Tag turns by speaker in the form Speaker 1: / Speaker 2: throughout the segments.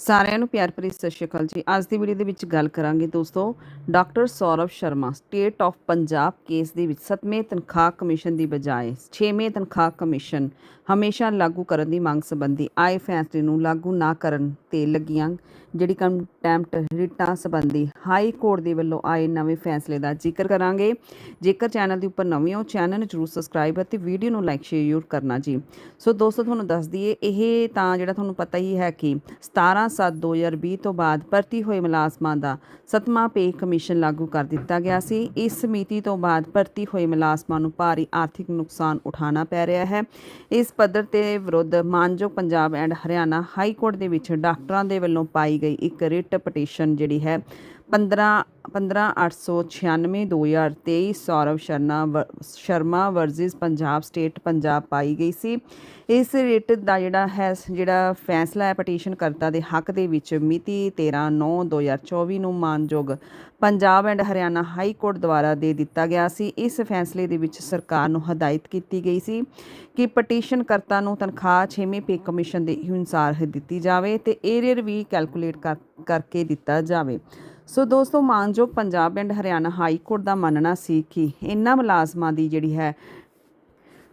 Speaker 1: ਸਾਰਿਆਂ ਨੂੰ ਪਿਆਰ ਭਰੀ ਸਤਿ ਸ਼੍ਰੀ ਅਕਾਲ ਜੀ। ਅੱਜ ਦੀ ਵੀਡੀਓ ਦੇ ਵਿੱਚ ਗੱਲ ਕਰਾਂਗੇ ਦੋਸਤੋ doctor Saurav Sharma state of Punjab case ਦੇ ਵਿੱਚ 7ਵੇਂ ਤਨਖਾਹ ਕਮਿਸ਼ਨ ਦੀ ਬਜਾਏ 6ਵੇਂ ਤਨਖਾਹ ਕਮਿਸ਼ਨ ਹਮੇਸ਼ਾ ਲਾਗੂ ਕਰਨ ਦੀ ਮੰਗ ਸੰਬੰਧੀ ਆਏ ਫੈਸਲੇ ਨੂੰ ਲਾਗੂ ਨਾ ਕਰਨ ਤੇ ਲੱਗੀਆਂ ਜਿਹੜੀ ਕੰਟੈਂਪਟ ਰਿਟਾਂ ਸੰਬੰਧੀ ਹਾਈ ਕੋਰਟ ਦੇ ਵੱਲੋਂ ਆਏ ਨਵੇਂ ਫੈਸਲੇ ਦਾ ਜ਼ਿਕਰ ਕਰਾਂਗੇ। ਜੇਕਰ ਚੈਨਲ ਦੇ ਉੱਪਰ ਨਵੇਂ ਹੋ ਚੈਨਲ ਨੂੰ ਜਰੂਰ ਸਬਸਕ੍ਰਾਈਬ ਅਤੇ ਵੀਡੀਓ ਨੂੰ ਲਾਈਕ ਸ਼ੇਅਰ ਜ਼ਰੂਰ ਕਰਨਾ ਜੀ। ਸੋ ਦੋਸਤੋ, ਤੁਹਾਨੂੰ ਦੱਸ ਦਈਏ, ਇਹ ਤਾਂ ਜਿਹੜਾ ਤੁਹਾਨੂੰ ਪਤਾ ਹੀ ਹੈ ਕਿ 17 7 2020 ਤੋਂ ਬਾਅਦ ਭਰਤੀ ਹੋਏ ਮੁਲਾਜ਼ਮਾਂ ਦਾ ਸਤਮਾ ਪੇ ਕਮਿਸ਼ਨ ਲਾਗੂ ਕਰ ਦਿੱਤਾ ਗਿਆ ਸੀ। ਇਸ ਮਿਤੀ ਤੋਂ ਬਾਅਦ ਭਰਤੀ ਹੋਏ ਮੁਲਾਜ਼ਮਾਂ ਨੂੰ ਭਾਰੀ ਆਰਥਿਕ ਨੁਕਸਾਨ ਉਠਾਉਣਾ ਪੈ ਰਿਹਾ ਹੈ। ਇਸ ਪੱਧਰ ਤੇ ਵਿਰੁੱਧ ਮਾਨਯੋਗ Punjab and Haryana high court ਦੇ ਵਿੱਚ ਡਾਕਟਰਾਂ ਦੇ ਵੱਲੋਂ ਪਾਈ ਗਈ। ਇੱਕ ਰਿਟ ਪਟੀਸ਼ਨ ਜਿਹੜੀ ਹੈ 15 15896 2023 ਸੌਰਵ ਸ਼ਰਨਾ ਵ- ਸ਼ਰਮਾ ਵਰਜ਼ਿਸ ਪੰਜਾਬ ਸਟੇਟ ਪੰਜਾਬ ਪਾਈ ਗਈ ਸੀ। ਇਸ ਰਿਟ ਦਾ ਜਿਹੜਾ ਹੈ, ਜਿਹੜਾ ਫੈਸਲਾ ਹੈ ਪਟੀਸ਼ਨ ਕਰਤਾ ਦੇ ਹੱਕ ਦੇ ਵਿੱਚ ਮਿਤੀ 13 9 2024 ਨੂੰ ਮਾਨਯੋਗ Punjab and Haryana high court ਦੁਆਰਾ ਦੇ ਦਿੱਤਾ ਗਿਆ ਸੀ। ਇਸ ਫੈਸਲੇ ਦੇ ਵਿੱਚ ਸਰਕਾਰ ਨੂੰ ਹਦਾਇਤ ਕੀਤੀ ਗਈ ਸੀ ਕਿ ਪਟੀਸ਼ਨ ਕਰਤਾ ਨੂੰ ਤਨਖਾਹ 6ਵੇਂ ਪੇ ਕਮਿਸ਼ਨ ਦੇ ਅਨੁਸਾਰ ਦਿੱਤੀ ਜਾਵੇ ਤੇ ਏਰੀਅਰ ਵੀ ਕੈਲਕੂਲੇਟ ਕਰ- ਕਰਕੇ ਦਿੱਤਾ ਜਾਵੇ। ਸੋ ਦੋਸਤੋ ਮਾਨਯੋਗ Punjab and Haryana high court ਦਾ ਮੰਨਣਾ ਸੀ ਕਿ ਇਹਨਾਂ ਮੁਲਾਜ਼ਮਾਂ ਦੀ ਜਿਹੜੀ ਹੈ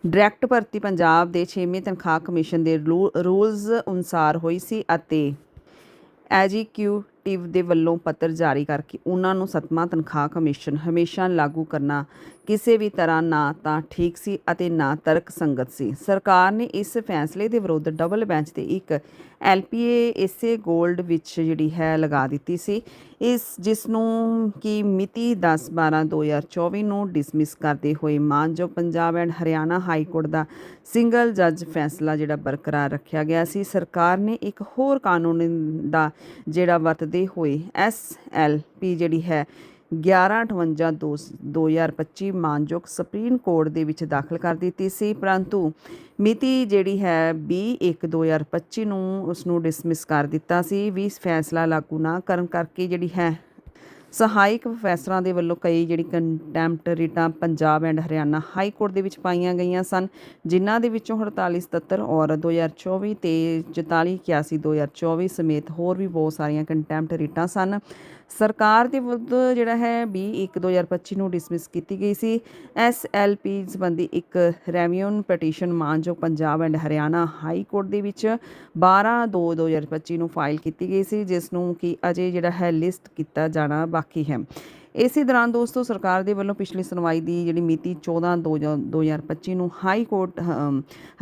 Speaker 1: ਡਾਇਰੈਕਟ ਭਰਤੀ ਪੰਜਾਬ ਦੇ 6ਵੇਂ ਤਨਖਾਹ ਕਮਿਸ਼ਨ ਦੇ ਰੂ- ਰੂਲਸ ਅਨੁਸਾਰ ਹੋਈ ਸੀ ਅਤੇ ਐਜੀਕਿਊਟਿਵ ਦੇ ਵੱਲੋਂ ਪੱਤਰ ਜਾਰੀ ਕਰਕੇ ਉਹਨਾਂ ਨੂੰ ਸਤਮਾ ਤਨਖਾਹ ਕਮਿਸ਼ਨ ਹਮੇਸ਼ਾ ਲਾਗੂ ਕਰਨਾ ਕਿਸੇ ਵੀ ਤਰ੍ਹਾਂ ਨਾ ਤਾਂ ਠੀਕ ਸੀ ਅਤੇ ਨਾ ਤਰਕ ਸੰਗਤ ਸੀ। ਸਰਕਾਰ ਨੇ ਇਸ ਫੈਸਲੇ ਦੇ ਵਿਰੁੱਧ ਡਬਲ ਬੈਂਚ ਤੇ ਇੱਕ ਐਲਪੀਏ ਇਸੇ 골ਡ ਵਿੱਚ ਜਿਹੜੀ ਹੈ ਲਗਾ ਦਿੱਤੀ ਸੀ। ਇਸ ਜਿਸ ਨੂੰ ਕਿ ਮਿਤੀ 10 12 2024 ਨੂੰ ਡਿਸਮਿਸ ਕਰਦੇ ਹੋਏ ਮਾਨਯੋਗ Punjab and Haryana high court the single ਜੱਜ ਫੈਸਲਾ ਜਿਹੜਾ ਬਰਕਰਾਰ ਰੱਖਿਆ ਗਿਆ ਸੀ। ਸਰਕਾਰ ਨੇ ਇੱਕ ਹੋਰ ਕਾਨੂੰਨ ਦਾ ਜਿਹੜਾ ਵਰਤਦੇ ਹੋਏ ਐਸਐਲਪੀ ਜਿਹੜੀ ਹੈ 1158 2025 ਮਾਨਯੋਗ ਸੁਪਰੀਮ ਕੋਰਟ ਦੇ ਵਿੱਚ ਦਾਖਲ ਕਰ ਦਿੱਤੀ ਸੀ, ਪਰੰਤੂ ਮਿਤੀ ਜਿਹੜੀ ਹੈ 21 2025 ਨੂੰ ਉਸ ਨੂੰ ਡਿਸਮਿਸ ਕਰ ਦਿੱਤਾ ਸੀ। ਵੀ ਫੈਸਲਾ ਲਾਗੂ ਨਾ ਕਰਨ ਕਰਕੇ ਜਿਹੜੀ ਹੈ ਸਹਾਇਕ ਪ੍ਰੋਫੈਸਰਾਂ ਦੇ ਵੱਲੋਂ ਕਈ ਜਿਹੜੀ contempt ਰਿਟਾਂ Punjab and Haryana high court ਦੇ ਵਿੱਚ ਪਾਈਆਂ ਗਈਆਂ ਸਨ, ਜਿਨ੍ਹਾਂ ਦੇ ਵਿੱਚੋਂ 48 77 ਔਰ 2024 ਤੇ 44 81 2024 ਸਮੇਤ ਹੋਰ ਵੀ ਬਹੁਤ ਸਾਰੀਆਂ ਕੰਟੈਂਪਟ ਰਿਟਾਂ ਸਨ। ਸਰਕਾਰ ਦੇ ਵਿਰੁੱਧ ਜਿਹੜਾ ਹੈ 20 1 2025 ਨੂੰ ਡਿਸਮਿਸ ਕੀਤੀ ਗਈ ਸੀ। ਐਸਐਲਪੀ ਸੰਬੰਧੀ ਇੱਕ ਰੈਵਿਊਨ ਪਟੀਸ਼ਨ ਮਾਨਯੋਗ Punjab and Haryana high court ਦੇ ਵਿੱਚ 12 2 2025 ਨੂੰ ਫਾਈਲ ਕੀਤੀ ਗਈ ਸੀ, ਜਿਸ ਨੂੰ ਕਿ ਅਜੇ ਜਿਹੜਾ ਹੈ ਲਿਸਟ ਕੀਤਾ ਜਾਣਾ ਬਾਕੀ ਹੈ। ਇਸੇ ਦੌਰਾਨ ਦੋਸਤੋ, ਸਰਕਾਰ ਦੇ ਵੱਲੋਂ ਪਿਛਲੀ ਸੁਣਵਾਈ ਦੀ ਜਿਹੜੀ ਮਿਤੀ 14 2 2025 ਨੂੰ high court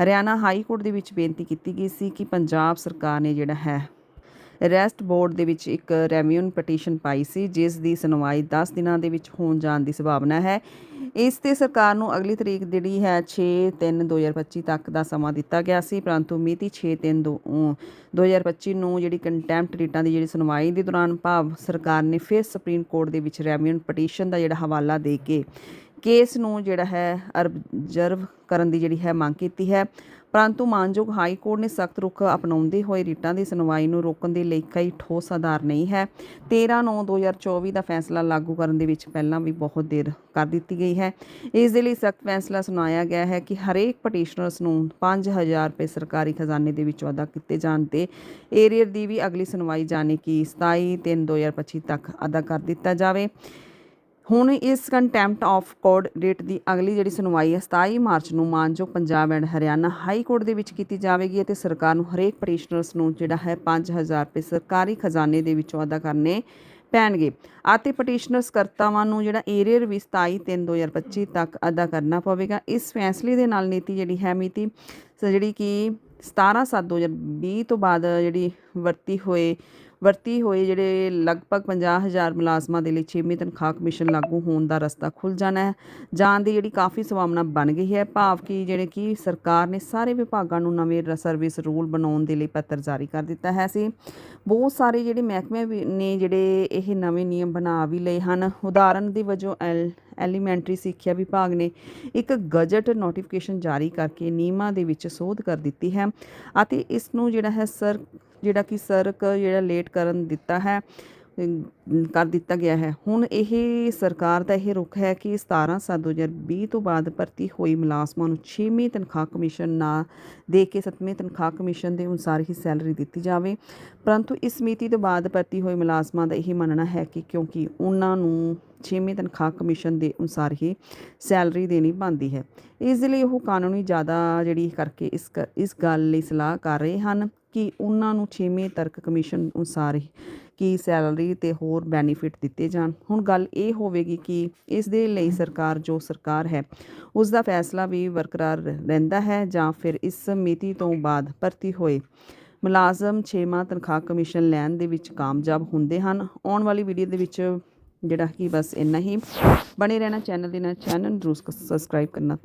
Speaker 1: Haryana high court ਦੇ ਵਿੱਚ ਬੇਨਤੀ ਕੀਤੀ ਗਈ ਸੀ ਕਿ ਪੰਜਾਬ ਸਰਕਾਰ ਨੇ ਜਿਹੜਾ ਹੈ ਰੈਸਟ ਬੋਰਡ ਦੇ ਵਿੱਚ ਇੱਕ ਰੈਵਿਊਨ ਪਟੀਸ਼ਨ ਪਾਈ ਸੀ, ਜਿਸ ਦੀ ਸੁਣਵਾਈ 10 ਦਿਨਾਂ ਦੇ ਵਿੱਚ ਹੋਣ ਜਾਣ ਦੀ ਸੰਭਾਵਨਾ ਹੈ। ਇਸ ਤੇ ਸਰਕਾਰ ਨੂੰ ਅਗਲੀ ਤਰੀਕ ਜਿਹੜੀ ਹੈ 6 3 2025 ਤੱਕ ਦਾ ਸਮਾਂ ਦਿੱਤਾ ਗਿਆ ਸੀ, ਪਰੰਤੂ ਮਿਤੀ 6 3 2025 ਨੂੰ ਜਿਹੜੀ ਕੰਟੈਂਪਟ ਰੀਟਾਂ ਦੀ ਜਿਹੜੀ ਸੁਣਵਾਈ ਦੇ ਦੌਰਾਨ ਭਾਵ ਸਰਕਾਰ ਨੇ ਫਿਰ ਸੁਪਰੀਮ ਕੋਰਟ ਦੇ ਵਿੱਚ ਰੈਵਿਊਨ ਪਟੀਸ਼ਨ ਦਾ ਜਿਹੜਾ ਹਵਾਲਾ ਦੇ ਕੇ ਕੇਸ ਨੂੰ ਜਿਹੜਾ ਹੈ ਅਰਬਜ਼ਰਵ ਕਰਨ ਦੀ ਜਿਹੜੀ ਹੈ ਮੰਗ ਕੀਤੀ ਹੈ। ਪਰੰਤੂ ਮਾਨਯੋਗ ਹਾਈ ਕੋਰਟ ਨੇ ਸਖਤ ਰੁਖ ਅਪਣਾਉਂਦੇ ਹੋਏ ਰੀਟਾਂ ਦੀ ਸੁਣਵਾਈ ਨੂੰ ਰੋਕਣ ਦੇ ਲਈ ਕਈ ਠੋਸ ਆਧਾਰ ਨਹੀਂ ਹੈ। 13 9 2024 ਦਾ ਫੈਸਲਾ ਲਾਗੂ ਕਰਨ ਦੇ ਵਿੱਚ ਪਹਿਲਾਂ ਵੀ ਬਹੁਤ ਦੇਰ ਕਰ ਦਿੱਤੀ ਗਈ ਹੈ। ਇਸ ਦੇ ਲਈ ਸਖਤ ਫੈਸਲਾ ਸੁਣਾਇਆ ਗਿਆ ਹੈ ਕਿ ਹਰੇਕ ਪਟੀਸ਼ਨਰਸ ਨੂੰ 5000 ਰੁਪਏ ਸਰਕਾਰੀ ਖਜ਼ਾਨੇ ਦੇ ਵਿੱਚੋਂ ਅਦਾ ਕੀਤੇ ਜਾਣ ਤੇ ਏਰੀਅਰ ਦੀ ਵੀ ਅਗਲੀ ਸੁਣਵਾਈ ਜਾਣੇ ਕਿ 27 3 2025 ਤੱਕ ਅਦਾ ਕਰ ਦਿੱਤਾ ਜਾਵੇ। ਹੁਣ ਇਸ ਕੰਟੈਂਪਟ ਆਫ ਕੋਰਟ ਡੇਟ ਦੀ ਅਗਲੀ ਜਿਹੜੀ ਸੁਣਵਾਈ ਹੈ 27 ਮਾਰਚ ਨੂੰ ਮਾਨਯੋਗ Punjab and Haryana high court ਦੇ ਵਿੱਚ ਕੀਤੀ ਜਾਵੇਗੀ ਅਤੇ ਸਰਕਾਰ ਨੂੰ ਹਰੇਕ ਪਟੀਸ਼ਨਰਸ ਨੂੰ ਜਿਹੜਾ ਹੈ 5000 ਰੁਪਏ ਸਰਕਾਰੀ ਖਜ਼ਾਨੇ ਦੇ ਵਿੱਚੋਂ ਅਦਾ ਕਰਨੇ ਪੈਣਗੇ। ਅਤੇ ਪਟੀਸ਼ਨਰਸ ਕਰਤਾਵਾਂ ਨੂੰ ਜਿਹੜਾ ਏਰੀਅਰ ਵੀ 27 3 2025 ਤੱਕ ਅਦਾ ਕਰਨਾ ਪਵੇਗਾ। ਇਸ ਫੈਸਲੇ ਦੇ ਨਾਲ ਨੀਤੀ ਜਿਹੜੀ ਹੈ ਮਿਤੀ ਸ- ਜਿਹੜੀ ਕਿ 17 7 2020 ਤੋਂ ਬਾਅਦ ਜਿਹੜੀ ਵਰਤੀ ਹੋਏ ਵਰਤੀ ਹੋਏ ਜਿਹੜੇ ਲਗਭਗ 50000 ਮੁਲਾਜ਼ਮਾਂ ਦੇ ਲਈ 6ਵੀਂ ਤਨਖਾਹ ਕਮਿਸ਼ਨ ਲਾਗੂ ਹੋਣ ਦਾ ਰਸਤਾ ਖੁੱਲ ਜਾਣਾ ਹੈ। ਜਾਣ ਦੀ ਜਿਹੜੀ ਕਾਫੀ ਸੰਭਾਵਨਾ ਬਣ ਗਈ ਹੈ, ਭਾਵ ਕਿ ਜਿਹੜੇ ਕਿ ਸਰਕਾਰ ਨੇ ਸਾਰੇ ਵਿਭਾਗਾਂ ਨੂੰ ਨਵੇਂ ਰ- ਸਰਵਿਸ ਰੂਲ ਬਣਾਉਣ ਦੇ ਲਈ ਪੱਤਰ ਜਾਰੀ ਕਰ ਦਿੱਤਾ ਹੈ ਸੀ। ਬਹੁਤ ਸਾਰੇ ਜਿਹੜੇ ਮਹਿਕਮੇ ਵੀ ਨੇ ਜਿਹੜੇ ਇਹ ਨਵੇਂ ਨਿਯਮ ਬਣਾ ਵੀ ਲਏ ਹਨ। ਉਦਾਹਰਨ ਦੇ ਵਜੋਂ ਐਲ, ਐਲੀਮੈਂਟਰੀ ਸਿੱਖਿਆ ਵਿਭਾਗ ਨੇ ਇੱਕ ਗਜਟ ਨੋਟੀਫਿਕੇਸ਼ਨ ਜਾਰੀ ਕਰਕੇ ਨਿਯਮਾਂ ਦੇ ਵਿੱਚ ਸੋਧ ਕਰ ਦਿੱਤੀ ਹੈ ਅਤੇ ਇਸ ਨੂੰ ਜਿਹੜਾ ਹੈ ਸਰ ਜਿਹੜਾ ਕਿ ਸਰਕ ਜਿਹੜਾ ਲੇਟ ਕਰਨ ਦਿੱਤਾ ਹੈ। ਕਰ ਦਿੱਤਾ ਗਿਆ ਹੈ। ਹੁਣ ਇਹ ਸਰਕਾਰ ਦਾ ਇਹ ਰੁਖ ਹੈ ਕਿ 17 ਸੱਤ 2020 ਤੋਂ ਬਾਅਦ ਭਰਤੀ ਹੋਈ ਮੁਲਾਜ਼ਮਾਂ ਨੂੰ 6ਵੀਂ ਤਨਖਾਹ ਕਮਿਸ਼ਨ ਨਾ ਦੇ ਕੇ 7ਵੀਂ ਤਨਖਾਹ ਕਮਿਸ਼ਨ ਦੇ ਅਨੁਸਾਰ ਹੀ ਸੈਲਰੀ ਦਿੱਤੀ ਜਾਵੇ। ਪਰੰਤੂ ਇਸ ਮਿਤੀ ਤੋਂ ਬਾਅਦ ਭਰਤੀ ਹੋਏ ਮੁਲਾਜ਼ਮਾਂ ਦਾ ਇਹ ਮੰਨਣਾ ਹੈ ਕਿ ਕਿਉਂਕਿ ਉਹਨਾਂ ਨੂੰ 6ਵੀਂ ਤਨਖਾਹ ਕਮਿਸ਼ਨ ਦੇ ਅਨੁਸਾਰ ਹੀ ਸੈਲਰੀ ਦੇਣੀ ਬਣਦੀ ਹੈ। ਇਸ ਦੇ ਲਈ ਉਹ ਕਾਨੂੰਨੀ ਜ਼ਿਆਦਾ ਜਿਹੜੀ ਕਰਕੇ ਇਸ ਕ- ਇਸ ਗੱਲ ਲਈ ਸਲਾਹ ਕਰ ਰਹੇ ਹਨ ਕਿ ਉਹਨਾਂ ਨੂੰ 6ਵੀਂ ਤਰਕ ਕਮਿਸ਼ਨ ਅਨੁਸਾਰ ਹੀ ਕਿ ਸੈਲਰੀ ਤੇ ਹੋਰ ਬੈਨੀਫਿਟ ਦਿੱਤੇ ਜਾਣ। ਹੁਣ ਗੱਲ ਇਹ ਹੋਵੇਗੀ ਕਿ ਇਸ ਦੇ ਲਈ ਸਰਕਾਰ, ਜੋ ਸਰਕਾਰ ਹੈ ਉਸ ਦਾ ਫੈਸਲਾ ਵੀ ਬਰਕਰਾਰ ਰਹਿੰਦਾ ਹੈ ਜਾਂ ਫਿਰ ਇਸ ਮਿਤੀ ਤੋਂ ਬਾਅਦ ਭਰਤੀ ਹੋਏ ਮੁਲਾਜ਼ਮ 6ਵਾਂ ਤਨਖਾਹ ਕਮਿਸ਼ਨ ਲੈਣ ਦੇ ਵਿੱਚ ਕਾਮਯਾਬ ਹੁੰਦੇ ਹਨ। ਆਉਣ ਵਾਲੀ ਵੀਡੀਓ ਦੇ ਵਿੱਚ ਜਿਹੜਾ ਕਿ ਬਸ ਇੰਨਾ ਹੀ। ਬਣੇ ਰਹਿਣਾ ਚੈਨਲ ਦੇ ਨਾਲ। ਚੈਨਲ ਨੂੰ ਜ਼ਰੂਰ ਸਬਸਕ੍ਰਾਈਬ ਕਰਨਾ